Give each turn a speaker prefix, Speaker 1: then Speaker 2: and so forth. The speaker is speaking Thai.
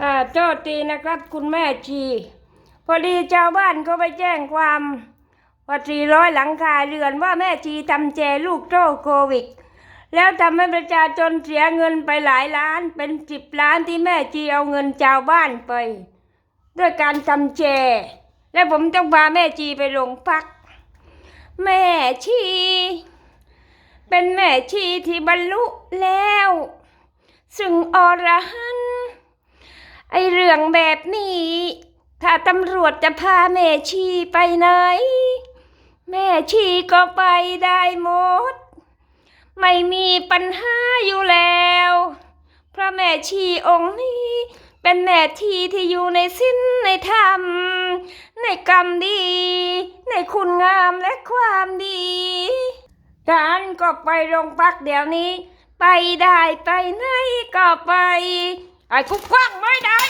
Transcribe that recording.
Speaker 1: อ่าโทษทีนะครับคุณแม่ชี พอดีชาวบ้านเขาไปแจ้งความว่าสี่ร้อยหลังคาเรือนว่าแม่ชีทำแจลูกโรโควิด แล้วทำให้ประชาชนเสียเงินไปหลายล้านเป็นสิบล้านที่แม่ชีเอาเงินชาวบ้านไป ด้วยการทำแจ และผมต้องพาแม่ชีไปโรงพัก แม่ชี เป็นแม่ชีที่บรรลุแล้ว ซึ่งอรหัน ไอเรื่องแบบนี้ ถ้าตำรวจจะพาแม่ชีไปไหน แม่ชีก็ไปได้หมด ไม่มีปัญหาอยู่แล้วเพราะแม่ชีองค์นี้ เป็นแม่ชีที่อยู่ในสิ้นในธรรม ในกรรมดี ในคุณงามและความดีการก็ไปโรงพักเดี๋ยวนี้ ไปได้ไปไหนก็ไป ไอ้กุกกว้างไม่ได้